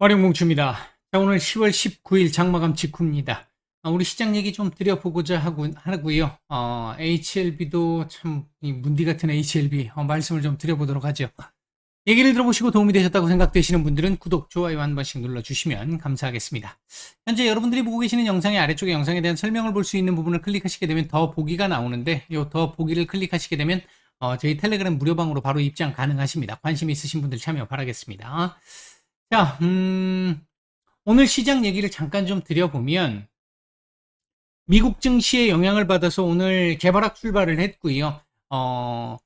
활용공추입니다. 자, 오늘 10월 19일 장마감 직후입니다. 아, 우리 시장 얘기 좀 드려보고자 하고, 하고요. 어, HLB도 참, 이 문디 같은 HLB, 어, 말씀을 좀 드려보도록 하죠. 얘기를 들어보시고 도움이 되셨다고 생각되시는 분들은 구독, 좋아요 한 번씩 눌러주시면 감사하겠습니다. 현재 여러분들이 보고 계시는 영상의 아래쪽에 영상에 대한 설명을 볼 수 있는 부분을 클릭하시게 되면 더 보기가 나오는데, 요 더 보기를 클릭하시게 되면, 어, 저희 텔레그램 무료방으로 바로 입장 가능하십니다. 관심 있으신 분들 참여 바라겠습니다. 자, 음, 오늘 시장 얘기를 잠깐 좀 드려보면, 미국 증시에 영향을 받아서 오늘 개발학 출발을 했고요. 어,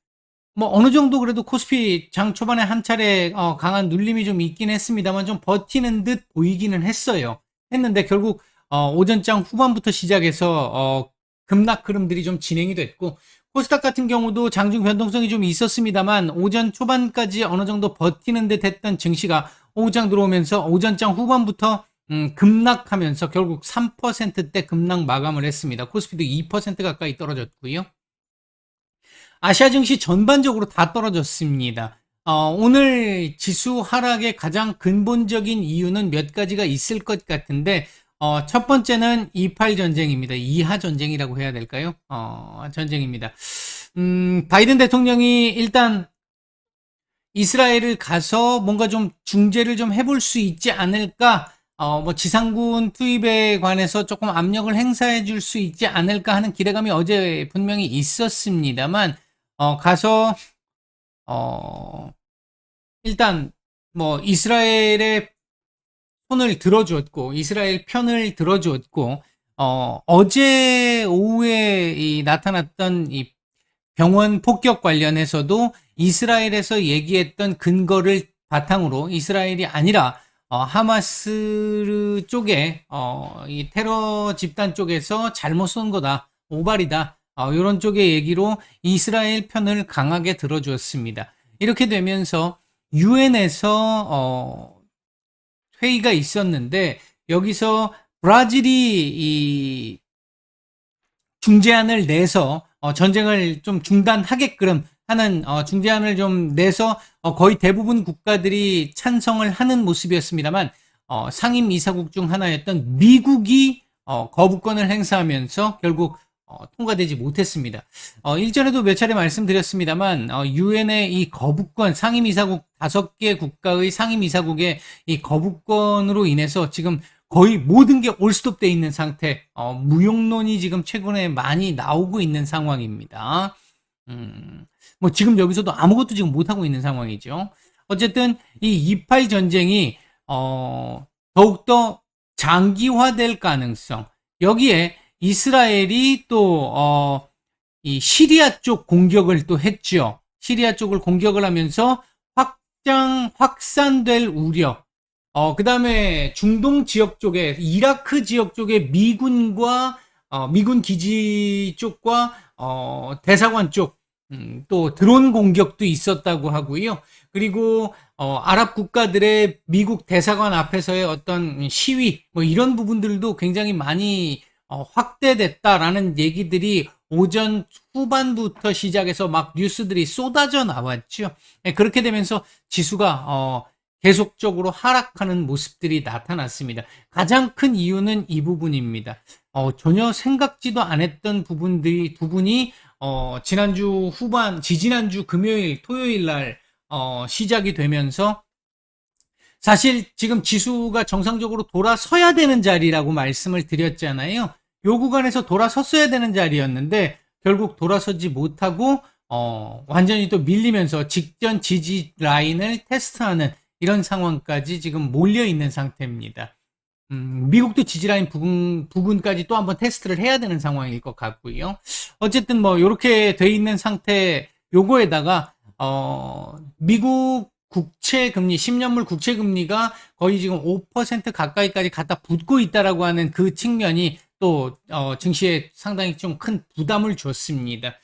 뭐 어느 정도 그래도 코스피 장 초반에 한 차례 어, 강한 눌림이 좀 있긴 했습니다만 좀 버티는 듯 보이기는 했어요. 했는데 결국 어, 오전장 후반부터 시작해서 어, 급락 흐름들이 좀 진행이 됐고 코스닥 같은 경우도 장중 변동성이 좀 있었습니다만 오전 초반까지 어느 정도 버티는 듯 했던 증시가 오후장 들어오면서 오전장 후반부터 음, 급락하면서 결국 3%대 급락 마감을 했습니다. 코스피도 2% 가까이 떨어졌고요. 아시아 증시 전반적으로 다 떨어졌습니다. 어, 오늘 지수 하락의 가장 근본적인 이유는 몇 가지가 있을 것 같은데 어, 첫 번째는 28 전쟁입니다. 이하 전쟁이라고 해야 될까요? 어, 전쟁입니다. 음, 바이든 대통령이 일단 이스라엘을 가서 뭔가 좀 중재를 좀 해볼 수 있지 않을까? 어, 뭐 지상군 투입에 관해서 조금 압력을 행사해 줄 수 있지 않을까 하는 기대감이 어제 분명히 있었습니다만, 어, 가서, 어, 일단, 뭐, 이스라엘의 손을 들어주었고, 이스라엘 편을 들어주었고, 어, 어제 오후에 이 나타났던 이 병원 폭격 관련해서도 이스라엘에서 얘기했던 근거를 바탕으로 이스라엘이 아니라 어, 하마스 쪽에 어, 이 테러 집단 쪽에서 잘못 쏜 거다 오발이다 어, 이런 쪽의 얘기로 이스라엘 편을 강하게 들어주었습니다. 이렇게 되면서 유엔에서 어, 회의가 있었는데 여기서 브라질이 이 중재안을 내서 어, 전쟁을 좀 중단하게끔 하는 어, 중재안을 좀 내서 어, 거의 대부분 국가들이 찬성을 하는 모습이었습니다만 어, 상임 이사국 중 하나였던 미국이 어, 거부권을 행사하면서 결국 어, 통과되지 못했습니다. 어, 일전에도 몇 차례 말씀드렸습니다만 어, 유엔의 이 거부권 상임 이사국 다섯 개 국가의 상임 이사국의 이 거부권으로 인해서 지금 거의 모든 게 올스톱돼 있는 상태, 어, 무용론이 지금 최근에 많이 나오고 있는 상황입니다. 음, 뭐 지금 여기서도 아무것도 지금 못 하고 있는 상황이죠. 어쨌든 이 이팔 전쟁이, 어, 더욱더 장기화될 가능성, 여기에 이스라엘이 또, 어, 이 시리아 쪽 공격을 또 했죠. 시리아 쪽을 공격을 하면서 확장, 확산될 우려, 어, 그 다음에 중동 지역 쪽에, 이라크 지역 쪽에 미군과, 어, 미군 기지 쪽과, 어, 대사관 쪽, 음, 또 드론 공격도 있었다고 하고요. 그리고, 어, 아랍 국가들의 미국 대사관 앞에서의 어떤 시위, 뭐 이런 부분들도 굉장히 많이, 어, 확대됐다라는 얘기들이 오전 후반부터 시작해서 막 뉴스들이 쏟아져 나왔죠. 예, 그렇게 되면서 지수가, 어, 계속적으로 하락하는 모습들이 나타났습니다. 가장 큰 이유는 이 부분입니다. 어, 전혀 생각지도 않았던 부분들이 부분이 어, 지난주 후반, 지지난주 금요일, 토요일 날 어, 시작이 되면서 사실 지금 지수가 정상적으로 돌아서야 되는 자리라고 말씀을 드렸잖아요. 요 구간에서 돌아섰어야 되는 자리였는데 결국 돌아서지 못하고 어, 완전히 또 밀리면서 직전 지지 라인을 테스트하는 이런 상황까지 지금 몰려 있는 상태입니다. 음, 미국도 지지라인 부근, 부근까지 또 한번 테스트를 해야 되는 상황일 것 같고요. 어쨌든 뭐, 이렇게 돼 있는 상태, 요거에다가, 어, 미국 국채 금리, 10년물 국채 금리가 거의 지금 5% 가까이까지 갖다 붙고 있다라고 하는 그 측면이 또, 어, 증시에 상당히 좀 큰 부담을 줬습니다.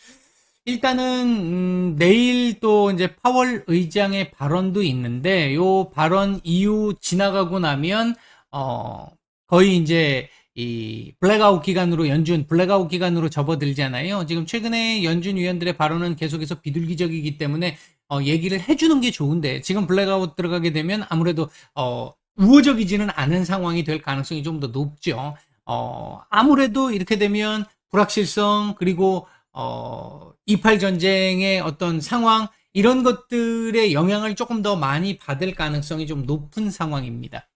일단은 음, 내일 또 이제 파월 의장의 발언도 있는데 요 발언 이후 지나가고 나면 어 거의 이제 이 블랙아웃 기간으로 연준 블랙아웃 기간으로 접어들잖아요. 지금 최근에 연준 위원들의 발언은 계속해서 비둘기적이기 때문에 어 얘기를 해주는 게 좋은데 지금 블랙아웃 들어가게 되면 아무래도 어 우호적이지는 않은 상황이 될 가능성이 좀 더 높죠. 어, 아무래도 이렇게 되면 불확실성 그리고 어, 28 전쟁의 어떤 상황 이런 것들의 영향을 조금 더 많이 받을 가능성이 좀 높은 상황입니다.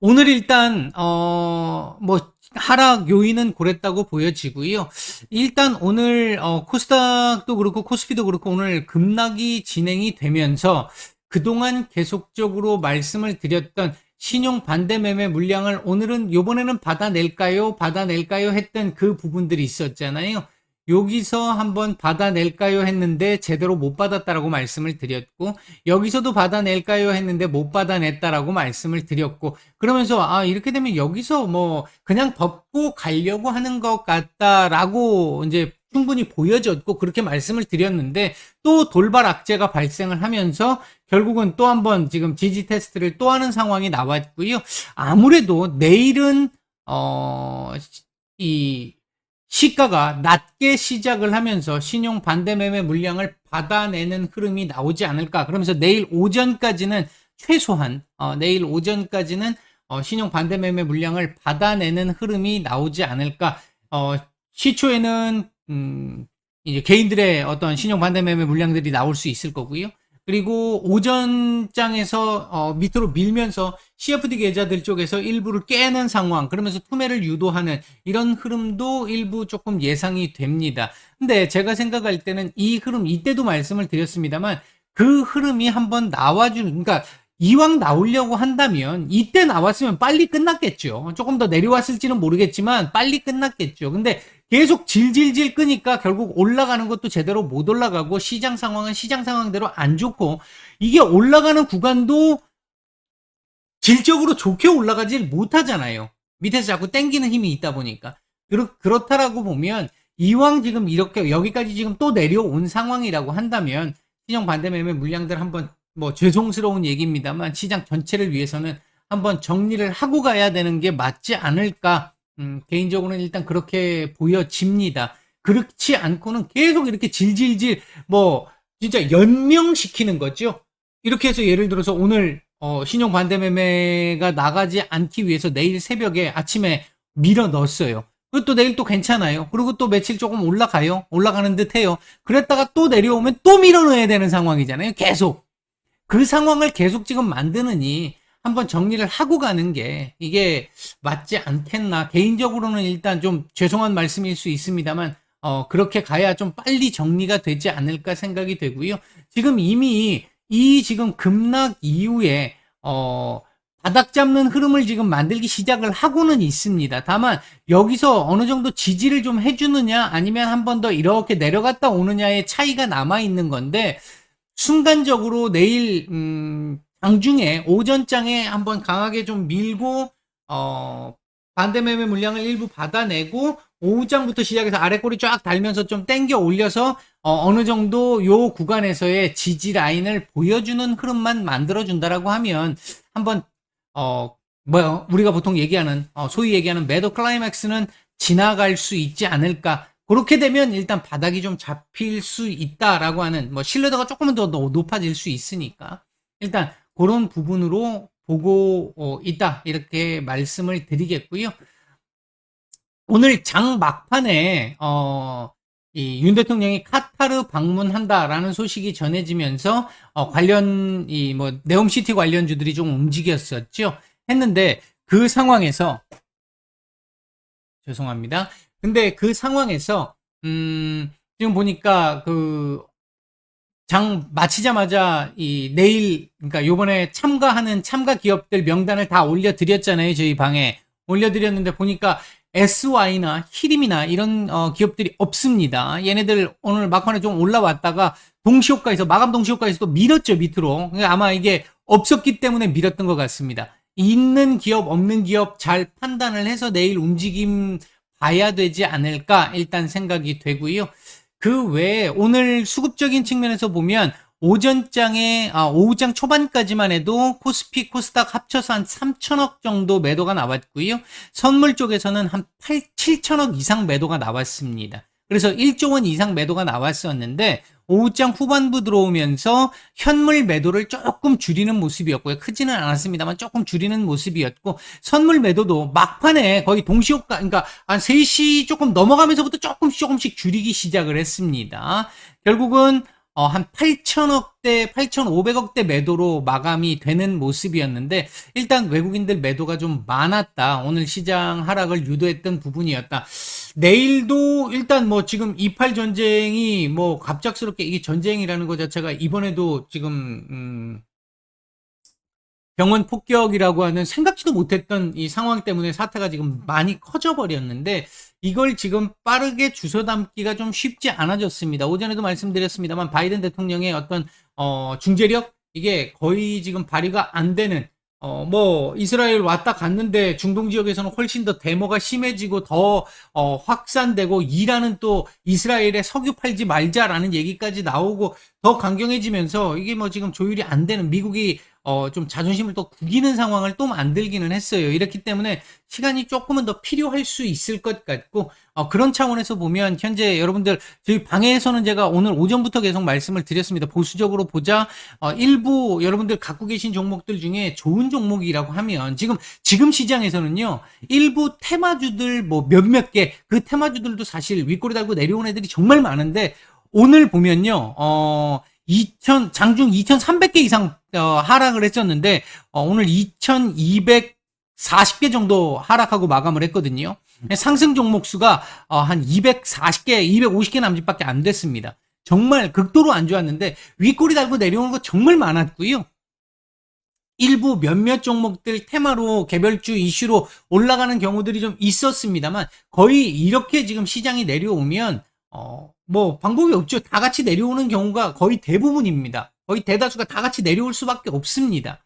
오늘 일단 어뭐 하락 요인은 고랬다고 보여지고요. 일단 오늘 어 코스닥도 그렇고 코스피도 그렇고 오늘 급락이 진행이 되면서 그동안 계속적으로 말씀을 드렸던 신용 반대 매매 물량을 오늘은 요번에는 받아낼까요? 받아낼까요? 했던 그 부분들이 있었잖아요. 여기서 한번 받아낼까요? 했는데 제대로 못 받았다라고 말씀을 드렸고 여기서도 받아낼까요? 했는데 못 받아냈다라고 말씀을 드렸고 그러면서 아 이렇게 되면 여기서 뭐 그냥 덮고 가려고 하는 것 같다라고 이제 충분히 보여졌고 그렇게 말씀을 드렸는데 또 돌발 악재가 발생을 하면서 결국은 또 한번 지금 지지 테스트를 또 하는 상황이 나왔고요. 아무래도 내일은 어 이 시가가 낮게 시작을 하면서 신용 반대 매매 물량을 받아내는 흐름이 나오지 않을까. 그러면서 내일 오전까지는 최소한 어, 내일 오전까지는 어, 신용 반대 매매 물량을 받아내는 흐름이 나오지 않을까. 어, 시초에는 음, 이제 개인들의 어떤 신용 반대 매매 물량들이 나올 수 있을 거고요. 그리고 오전장에서 어, 밑으로 밀면서 CFD 계좌들 쪽에서 일부를 깨는 상황, 그러면서 투매를 유도하는 이런 흐름도 일부 조금 예상이 됩니다. 근데 제가 생각할 때는 이 흐름, 이때도 말씀을 드렸습니다만 그 흐름이 한번 나와주는, 그러니까 이왕 나오려고 한다면 이때 나왔으면 빨리 끝났겠죠. 조금 더 내려왔을지는 모르겠지만 빨리 끝났겠죠. 근데 계속 질질질 끄니까 결국 올라가는 것도 제대로 못 올라가고 시장 상황은 시장 상황대로 안 좋고 이게 올라가는 구간도 질적으로 좋게 올라가질 못하잖아요. 밑에서 자꾸 땡기는 힘이 있다 보니까. 그렇, 그렇다라고 보면 이왕 지금 이렇게 여기까지 지금 또 내려온 상황이라고 한다면 신용 반대 매매 물량들 한번 뭐 죄송스러운 얘기입니다만 시장 전체를 위해서는 한번 정리를 하고 가야 되는 게 맞지 않을까 음, 개인적으로는 일단 그렇게 보여집니다. 그렇지 않고는 계속 이렇게 질질질 뭐 진짜 연명시키는 거죠. 이렇게 해서 예를 들어서 오늘 어, 신용 반대 매매가 나가지 않기 위해서 내일 새벽에 아침에 밀어 넣었어요. 또 내일 또 괜찮아요. 그리고 또 며칠 조금 올라가요. 올라가는 듯 해요. 그랬다가 또 내려오면 또 밀어 넣어야 되는 상황이잖아요. 계속. 그 상황을 계속 지금 만드느니 한번 정리를 하고 가는 게 이게 맞지 않겠나. 개인적으로는 일단 좀 죄송한 말씀일 수 있습니다만, 어, 그렇게 가야 좀 빨리 정리가 되지 않을까 생각이 되고요. 지금 이미 이 지금 급락 이후에, 어, 바닥 잡는 흐름을 지금 만들기 시작을 하고는 있습니다. 다만 여기서 어느 정도 지지를 좀 해주느냐 아니면 한 번 더 이렇게 내려갔다 오느냐의 차이가 남아 있는 건데 순간적으로 내일 음, 장중에 오전장에 한번 강하게 좀 밀고 어, 반대 매매 물량을 일부 받아내고 오후장부터 시작해서 아래 꼬리 쫙 달면서 좀 땡겨 올려서 어, 느 정도 요 구간에서의 지지 라인을 보여주는 흐름만 만들어 준다라고 하면 한번 어 뭐야 우리가 보통 얘기하는 어, 소위 얘기하는 매도 클라이맥스는 지나갈 수 있지 않을까. 그렇게 되면 일단 바닥이 좀 잡힐 수 있다라고 하는 뭐 신뢰도가 조금은 더 높아질 수 있으니까. 일단 그런 부분으로 보고 어, 있다 이렇게 말씀을 드리겠고요. 오늘 장 막판에 어, 이윤 대통령이 카타르 방문한다라는 소식이 전해지면서 어, 관련 이 뭐 네옴시티 관련주들이 좀 움직였었죠. 했는데 그 상황에서 죄송합니다. 근데 그 상황에서 음 지금 보니까 그 장 마치자마자 이 내일 그러니까 요번에 참가하는 참가 기업들 명단을 다 올려 드렸잖아요. 저희 방에 올려 드렸는데 보니까 SY나 히림이나 이런 어, 기업들이 없습니다. 얘네들 오늘 막판에 좀 올라왔다가 동시효과에서 마감 동시효과에서 또 밀었죠 밑으로. 그러니까 아마 이게 없었기 때문에 밀었던 것 같습니다. 있는 기업 없는 기업 잘 판단을 해서 내일 움직임 봐야 되지 않을까 일단 생각이 되고요. 그 외에 오늘 수급적인 측면에서 보면 오전장에 아, 오후장 초반까지만 해도 코스피 코스닥 합쳐서 한 3천억 정도 매도가 나왔고요. 선물 쪽에서는 한 8, 7천억 이상 매도가 나왔습니다. 그래서 1조 원 이상 매도가 나왔었는데 오후장 후반부 들어오면서 현물 매도를 조금 줄이는 모습이었고요. 크지는 않았습니다만 조금 줄이는 모습이었고 선물 매도도 막판에 거의 동시효과 그러니까 한 3시 조금 넘어가면서부터 조금씩 조금씩 줄이기 시작을 했습니다. 결국은 어, 한 8천억대, 8,500억대 매도로 마감이 되는 모습이었는데, 일단 외국인들 매도가 좀 많았다. 오늘 시장 하락을 유도했던 부분이었다. 내일도 일단 뭐 지금 이팔 전쟁이 뭐 갑작스럽게 이게 전쟁이라는 것 자체가 이번에도 지금, 음, 병원 폭격이라고 하는 생각지도 못했던 이 상황 때문에 사태가 지금 많이 커져 버렸는데 이걸 지금 빠르게 주워 담기가 좀 쉽지 않아졌습니다. 오전에도 말씀드렸습니다만 바이든 대통령의 어떤 어 중재력 이게 거의 지금 발휘가 안 되는 어 뭐 이스라엘 왔다 갔는데 중동 지역에서는 훨씬 더 데모가 심해지고 더 어, 확산되고 이란은 또 이스라엘에 석유 팔지 말자라는 얘기까지 나오고 더 강경해지면서 이게 뭐 지금 조율이 안 되는 미국이 어, 좀 자존심을 또 구기는 상황을 또 만들기는 했어요. 이렇기 때문에 시간이 조금은 더 필요할 수 있을 것 같고, 어, 그런 차원에서 보면 현재 여러분들 저희 방에서는 제가 오늘 오전부터 계속 말씀을 드렸습니다. 보수적으로 보자, 어, 일부 여러분들 갖고 계신 종목들 중에 좋은 종목이라고 하면 지금, 지금 시장에서는요, 일부 테마주들 뭐 몇몇 개, 그 테마주들도 사실 윗꼬리 달고 내려온 애들이 정말 많은데, 오늘 보면요, 어, 2000 장중 2,300개 이상 어, 하락을 했었는데 어, 오늘 2,240개 정도 하락하고 마감을 했거든요. 상승 종목 수가 어, 한 240개, 250개 남짓밖에 안 됐습니다. 정말 극도로 안 좋았는데 윗꼬리 달고 내려오는 거 정말 많았고요. 일부 몇몇 종목들 테마로 개별주 이슈로 올라가는 경우들이 좀 있었습니다만 거의 이렇게 지금 시장이 내려오면 어, 뭐 방법이 없죠. 다 같이 내려오는 경우가 거의 대부분입니다. 거의 대다수가 다 같이 내려올 수밖에 없습니다.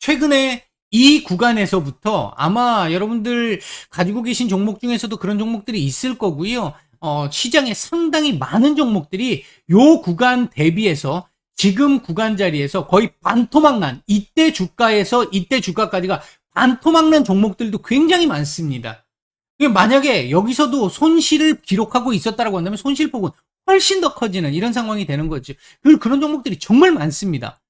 최근에 이 구간에서부터 아마 여러분들 가지고 계신 종목 중에서도 그런 종목들이 있을 거고요. 어, 시장에 상당히 많은 종목들이 요 구간 대비해서 지금 구간 자리에서 거의 반토막 난 이때 주가에서 이때 주가까지가 반토막 난 종목들도 굉장히 많습니다. 만약에 여기서도 손실을 기록하고 있었다라고 한다면 손실폭은 훨씬 더 커지는 이런 상황이 되는 거죠. 그런 종목들이 정말 많습니다.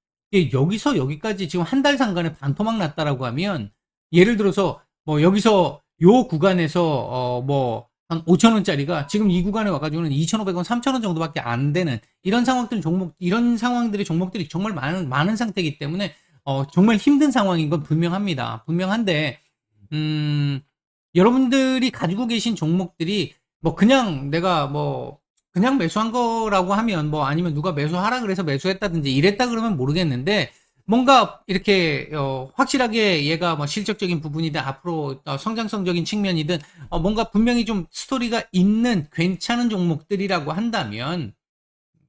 여기서 여기까지 지금 한 달 상간에 반토막 났다라고 하면 예를 들어서 뭐 여기서 요 구간에서 어 뭐 한 5천 원짜리가 지금 이 구간에 와가지고는 2,500원, 3,000원 정도밖에 안 되는 이런 상황들 종목 이런 상황들의 종목들이 정말 많은 많은 상태이기 때문에 어 정말 힘든 상황인 건 분명합니다. 분명한데 음 여러분들이 가지고 계신 종목들이 뭐 그냥 내가 뭐 그냥 매수한 거라고 하면 뭐 아니면 누가 매수하라 그래서 매수했다든지 이랬다 그러면 모르겠는데 뭔가 이렇게 어 확실하게 얘가 뭐 실적적인 부분이든 앞으로 어 성장성적인 측면이든 어 뭔가 분명히 좀 스토리가 있는 괜찮은 종목들이라고 한다면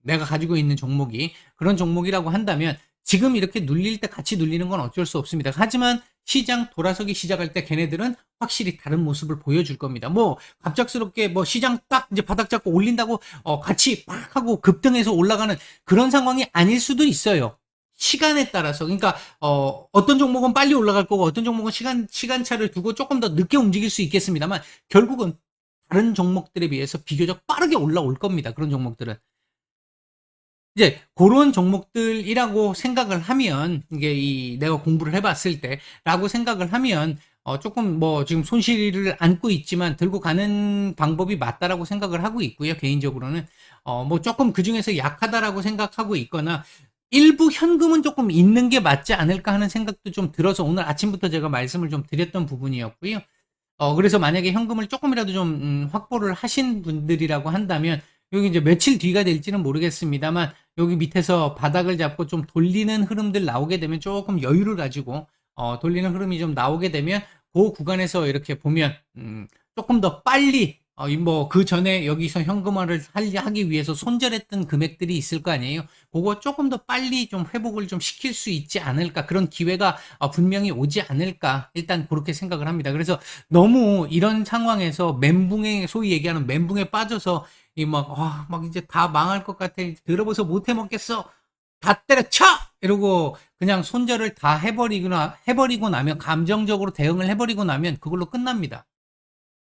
내가 가지고 있는 종목이 그런 종목이라고 한다면 지금 이렇게 눌릴 때 같이 눌리는 건 어쩔 수 없습니다. 하지만 시장 돌아서기 시작할 때 걔네들은 확실히 다른 모습을 보여줄 겁니다. 뭐 갑작스럽게 뭐 시장 딱 이제 바닥 잡고 올린다고 어 같이 팍 하고 급등해서 올라가는 그런 상황이 아닐 수도 있어요. 시간에 따라서 그러니까 어 어떤 종목은 빨리 올라갈 거고 어떤 종목은 시간 시간차를 두고 조금 더 늦게 움직일 수 있겠습니다만 결국은 다른 종목들에 비해서 비교적 빠르게 올라올 겁니다. 그런 종목들은 이제 그런 종목들이라고 생각을 하면 이게 이 내가 공부를 해봤을 때라고 생각을 하면 어 조금 뭐 지금 손실을 안고 있지만 들고 가는 방법이 맞다라고 생각을 하고 있고요 개인적으로는 어 뭐 조금 그 중에서 약하다라고 생각하고 있거나 일부 현금은 조금 있는 게 맞지 않을까 하는 생각도 좀 들어서 오늘 아침부터 제가 말씀을 좀 드렸던 부분이었고요. 어 그래서 만약에 현금을 조금이라도 좀 음, 확보를 하신 분들이라고 한다면 여기 이제 며칠 뒤가 될지는 모르겠습니다만 여기 밑에서 바닥을 잡고 좀 돌리는 흐름들 나오게 되면 조금 여유를 가지고 어, 돌리는 흐름이 좀 나오게 되면 그 구간에서 이렇게 보면 음, 조금 더 빨리 어, 뭐그 전에 여기서 현금화를 하기 위해서 손절했던 금액들이 있을 거 아니에요. 그거 조금 더 빨리 좀 회복을 좀 시킬 수 있지 않을까 그런 기회가 어, 분명히 오지 않을까 일단 그렇게 생각을 합니다. 그래서 너무 이런 상황에서 멘붕에 소위 얘기하는 멘붕에 빠져서 이막 아, 막 이제 다 망할 것 같아. 들어봐서 못 해 먹겠어. 다 때려쳐! 이러고 그냥 손절을 다 해버리거나 해버리고 나면 감정적으로 대응을 해버리고 나면 그걸로 끝납니다.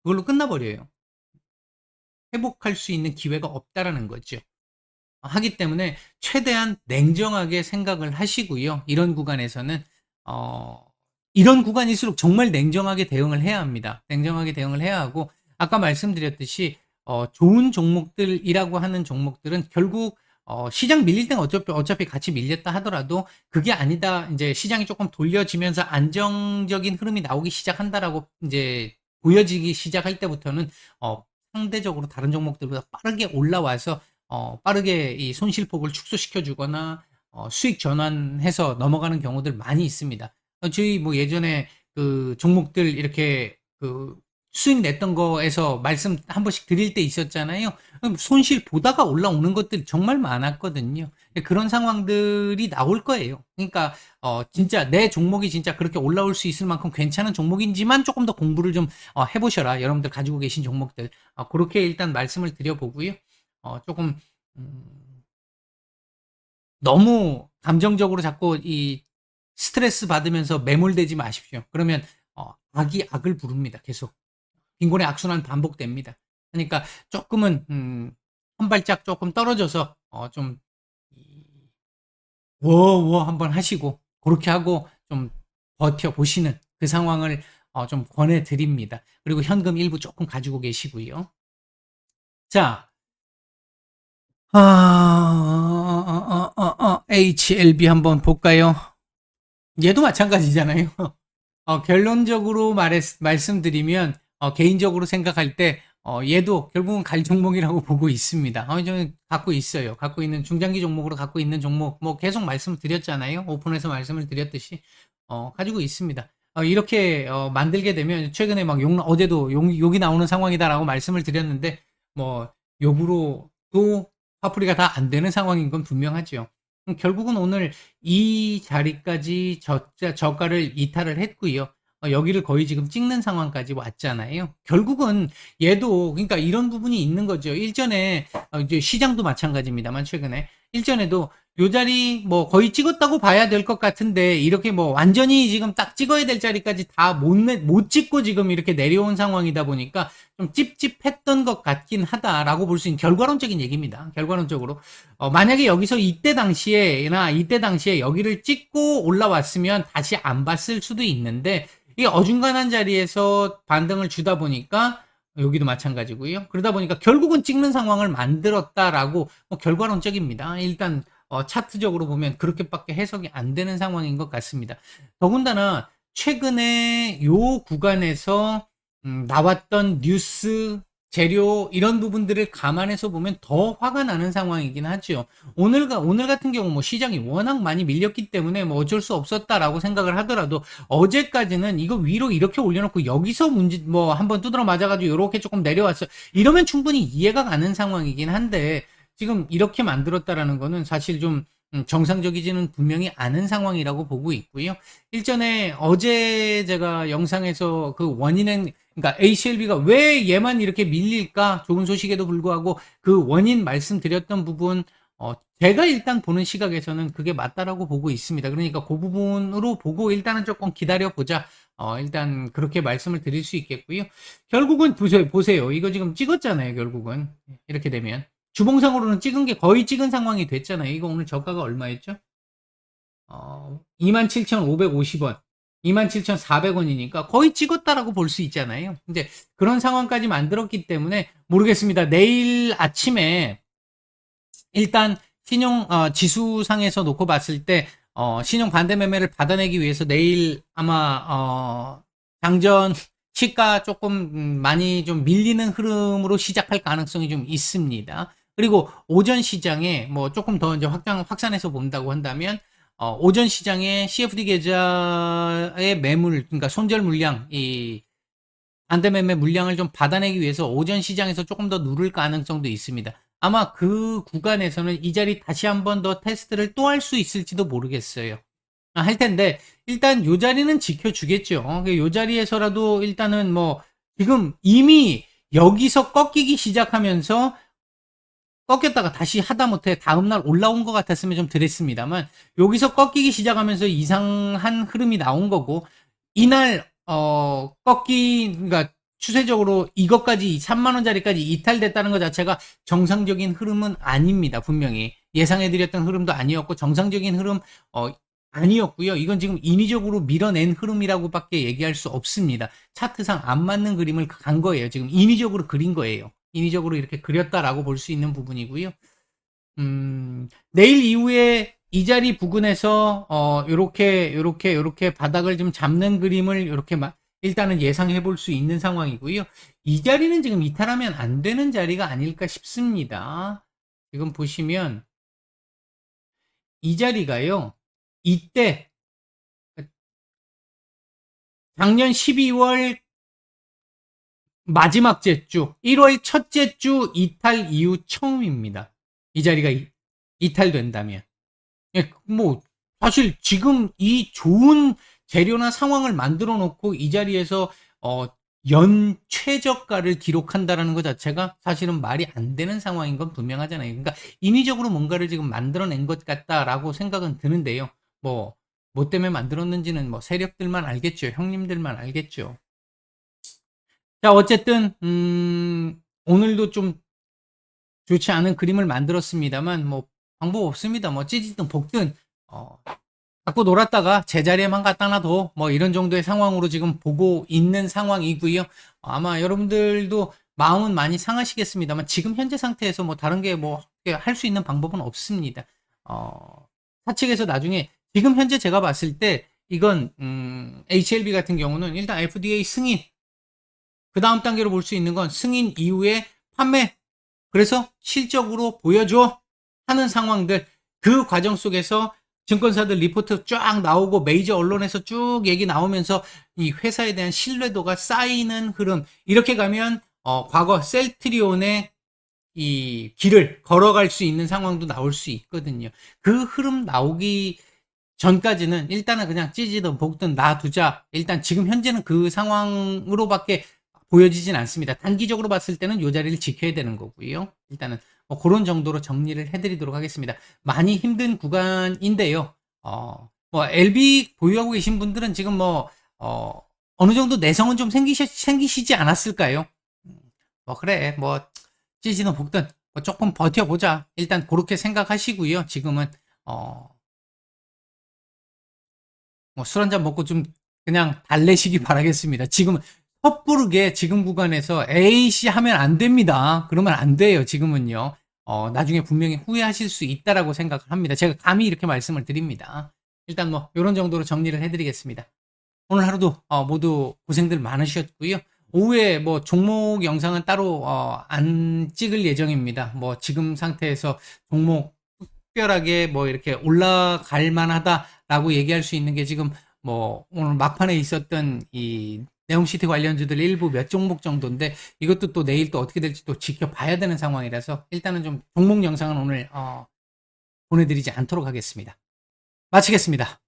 그걸로 끝나버려요. 회복할 수 있는 기회가 없다라는 거죠. 하기 때문에 최대한 냉정하게 생각을 하시고요. 이런 구간에서는 어 이런 구간일수록 정말 냉정하게 대응을 해야 합니다. 냉정하게 대응을 해야 하고 아까 말씀드렸듯이 어 좋은 종목들이라고 하는 종목들은 결국 어 시장 밀릴 땐 어차피 어차피 같이 밀렸다 하더라도 그게 아니다. 이제 시장이 조금 돌려지면서 안정적인 흐름이 나오기 시작한다라고 이제 보여지기 시작할 때부터는 어 상대적으로 다른 종목들보다 빠르게 올라와서 어 빠르게 이 손실폭을 축소시켜 주거나 어 수익 전환해서 넘어가는 경우들 많이 있습니다. 어 저희 뭐 예전에 그 종목들 이렇게 그 수익 냈던 거에서 말씀 한 번씩 드릴 때 있었잖아요. 손실 보다가 올라오는 것들이 정말 많았거든요. 그런 상황들이 나올 거예요. 그러니까 어 진짜 내 종목이 진짜 그렇게 올라올 수 있을 만큼 괜찮은 종목인지만 조금 더 공부를 좀 어 해보셔라. 여러분들 가지고 계신 종목들 어 그렇게 일단 말씀을 드려보고요. 어 조금 음 너무 감정적으로 자꾸 이 스트레스 받으면서 매몰되지 마십시오. 그러면 어 악이 악을 부릅니다. 계속. 빈곤의 악순환 반복됩니다. 그러니까 조금은 음, 한 발짝 조금 떨어져서 어, 좀 워워 한번 하시고 그렇게 하고 좀 버텨 보시는 그 상황을 어, 좀 권해 드립니다. 그리고 현금 일부 조금 가지고 계시고요. 자, 아, 어, 어, 어, HLB 한번 볼까요? 얘도 마찬가지잖아요. 어, 결론적으로 말했, 말씀드리면 어, 개인적으로 생각할 때 어, 얘도 결국은 갈 종목이라고 보고 있습니다. 어, 저는 갖고 있어요. 갖고 있는 중장기 종목으로 갖고 있는 종목 뭐 계속 말씀을 드렸잖아요. 오픈해서 말씀을 드렸듯이 어, 가지고 있습니다. 어, 이렇게 어, 만들게 되면 최근에 막 욕, 어제도 욕, 욕이 나오는 상황이다라고 말씀을 드렸는데 뭐 욕으로도 화풀이가 다 안 되는 상황인 건 분명하죠. 음, 결국은 오늘 이 자리까지 저자 저가를 이탈을 했고요. 어, 여기를 거의 지금 찍는 상황까지 왔잖아요. 결국은 얘도 그러니까 이런 부분이 있는 거죠. 일전에 어, 이제 시장도 마찬가지입니다만 최근에 일전에도 요 자리 뭐 거의 찍었다고 봐야 될 것 같은데 이렇게 뭐 완전히 지금 딱 찍어야 될 자리까지 다못못 찍고 지금 이렇게 내려온 상황이다 보니까 좀 찝찝했던 것 같긴 하다라고 볼 수 있는 결과론적인 얘기입니다. 결과론적으로 어, 만약에 여기서 이때 당시에나 이때 당시에 여기를 찍고 올라왔으면 다시 안 봤을 수도 있는데 이 어중간한 자리에서 반등을 주다 보니까 여기도 마찬가지고요. 그러다 보니까 결국은 찍는 상황을 만들었다라고 뭐 결과론적입니다. 일단 어, 차트적으로 보면 그렇게밖에 해석이 안 되는 상황인 것 같습니다. 더군다나 최근에 요 구간에서 음, 나왔던 뉴스 재료 이런 부분들을 감안해서 보면 더 화가 나는 상황이긴 하죠. 오늘 오늘 같은 경우 뭐 시장이 워낙 많이 밀렸기 때문에 뭐 어쩔 수 없었다라고 생각을 하더라도 어제까지는 이거 위로 이렇게 올려놓고 여기서 문제 뭐 한번 두드러 맞아가지고 이렇게 조금 내려왔어. 이러면 충분히 이해가 가는 상황이긴 한데 지금 이렇게 만들었다라는 거는 사실 좀 음, 정상적이지는 분명히 않은 상황이라고 보고 있고요. 일전에 어제 제가 영상에서 그 원인은 그러니까 ACLB가 왜 얘만 이렇게 밀릴까? 좋은 소식에도 불구하고 그 원인 말씀드렸던 부분 어 제가 일단 보는 시각에서는 그게 맞다라고 보고 있습니다. 그러니까 그 부분으로 보고 일단은 조금 기다려 보자. 어 일단 그렇게 말씀을 드릴 수 있겠고요. 결국은 보세요. 보세요. 이거 지금 찍었잖아요, 결국은. 이렇게 되면 주봉상으로는 찍은 게 거의 찍은 상황이 됐잖아요. 이거 오늘 저가가 얼마였죠? 어, 27,550원. 27,400원이니까 거의 찍었다라고 볼 수 있잖아요. 근데 그런 상황까지 만들었기 때문에 모르겠습니다. 내일 아침에 일단 신용 어, 지수상에서 놓고 봤을 때 어, 신용 반대 매매를 받아내기 위해서 내일 아마 어, 장전 시가 조금 음, 많이 좀 밀리는 흐름으로 시작할 가능성이 좀 있습니다. 그리고 오전 시장에 뭐 조금 더 이제 확장 확산해서 본다고 한다면 어, 오전 시장에 CFD 계좌의 매물 그러니까 손절 물량 이 반대 매매 물량을 좀 받아내기 위해서 오전 시장에서 조금 더 누를 가능성도 있습니다. 아마 그 구간에서는 이 자리 다시 한번 더 테스트를 또 할 수 있을지도 모르겠어요. 아, 할 텐데 일단 요 자리는 지켜주겠죠. 요 자리에서라도 일단은 뭐 지금 이미 여기서 꺾이기 시작하면서 꺾였다가 다시 하다못해 다음날 올라온 것 같았으면 좀 드렸습니다만 여기서 꺾이기 시작하면서 이상한 흐름이 나온 거고 이날 어 꺾기 그러니까 추세적으로 이것까지 3만 원짜리까지 이탈됐다는 것 자체가 정상적인 흐름은 아닙니다. 분명히 예상해드렸던 흐름도 아니었고 정상적인 흐름 어, 아니었고요. 이건 지금 인위적으로 밀어낸 흐름이라고밖에 얘기할 수 없습니다. 차트상 안 맞는 그림을 간 거예요. 지금 인위적으로 그린 거예요. 인위적으로 이렇게 그렸다라고 볼 수 있는 부분이고요. 음, 내일 이후에 이 자리 부근에서 어 요렇게 요렇게 요렇게 바닥을 좀 잡는 그림을 요렇게 막 일단은 예상해 볼 수 있는 상황이고요. 이 자리는 지금 이탈하면 안 되는 자리가 아닐까 싶습니다. 지금 보시면 이 자리가요. 이때 작년 12월 마지막 제주 1월 첫째 주 이탈 이후 처음입니다. 이 자리가 이- 이탈된다면 예, 뭐 사실 지금 이 좋은 재료나 상황을 만들어 놓고 이 자리에서 어, 연 최저가를 기록한다라는 것 자체가 사실은 말이 안 되는 상황인 건 분명하잖아요. 그러니까 인위적으로 뭔가를 지금 만들어낸 것 같다라고 생각은 드는데요. 뭐, 뭐 때문에 만들었는지는 뭐 세력들만 알겠죠. 형님들만 알겠죠. 자, 어쨌든, 음, 오늘도 좀 좋지 않은 그림을 만들었습니다만, 뭐, 방법 없습니다. 뭐, 찌지든 볶든, 어, 갖고 놀았다가 제자리에만 갖다 놔도 뭐 이런 정도의 상황으로 지금 보고 있는 상황이고요. 아마 여러분들도 마음은 많이 상하시겠습니다만 지금 현재 상태에서 뭐 다른 게 뭐 할 수 있는 방법은 없습니다. 어, 사측에서 나중에 지금 현재 제가 봤을 때 이건 음, HLB 같은 경우는 일단 FDA 승인 그 다음 단계로 볼 수 있는 건 승인 이후에 판매 그래서 실적으로 보여줘 하는 상황들 그 과정 속에서 증권사들 리포트 쫙 나오고 메이저 언론에서 쭉 얘기 나오면서 이 회사에 대한 신뢰도가 쌓이는 흐름 이렇게 가면 어, 과거 셀트리온의 이 길을 걸어갈 수 있는 상황도 나올 수 있거든요. 그 흐름 나오기 전까지는 일단은 그냥 찌지든 볶든 놔두자. 일단 지금 현재는 그 상황으로밖에 보여지진 않습니다. 단기적으로 봤을 때는 이 자리를 지켜야 되는 거고요. 일단은 뭐 그런 정도로 정리를 해드리도록 하겠습니다. 많이 힘든 구간인데요. 어, 뭐 LB 보유하고 계신 분들은 지금 뭐 어, 어느 정도 내성은 좀 생기시, 생기시지 않았을까요? 음, 뭐 그래 뭐 찌지는 볶든 뭐 조금 버텨보자. 일단 그렇게 생각하시고요. 지금은 어, 뭐 술 한잔 먹고 좀 그냥 달래시기 바라겠습니다. 지금 은 섣부르게 지금 구간에서 A씨 하면 안 됩니다. 그러면 안 돼요. 지금은요. 어, 나중에 분명히 후회하실 수 있다라고 생각을 합니다. 제가 감히 이렇게 말씀을 드립니다. 일단 뭐 이런 정도로 정리를 해드리겠습니다. 오늘 하루도 어, 모두 고생들 많으셨고요. 오후에 뭐 종목 영상은 따로 어, 안 찍을 예정입니다. 뭐 지금 상태에서 종목 특별하게 뭐 이렇게 올라갈 만하다라고 얘기할 수 있는 게 지금 뭐 오늘 막판에 있었던 이 네옴시티 관련주들 일부 몇 종목 정도인데 이것도 또 내일 또 어떻게 될지 또 지켜봐야 되는 상황이라서 일단은 좀 종목 영상은 오늘 어, 보내드리지 않도록 하겠습니다. 마치겠습니다.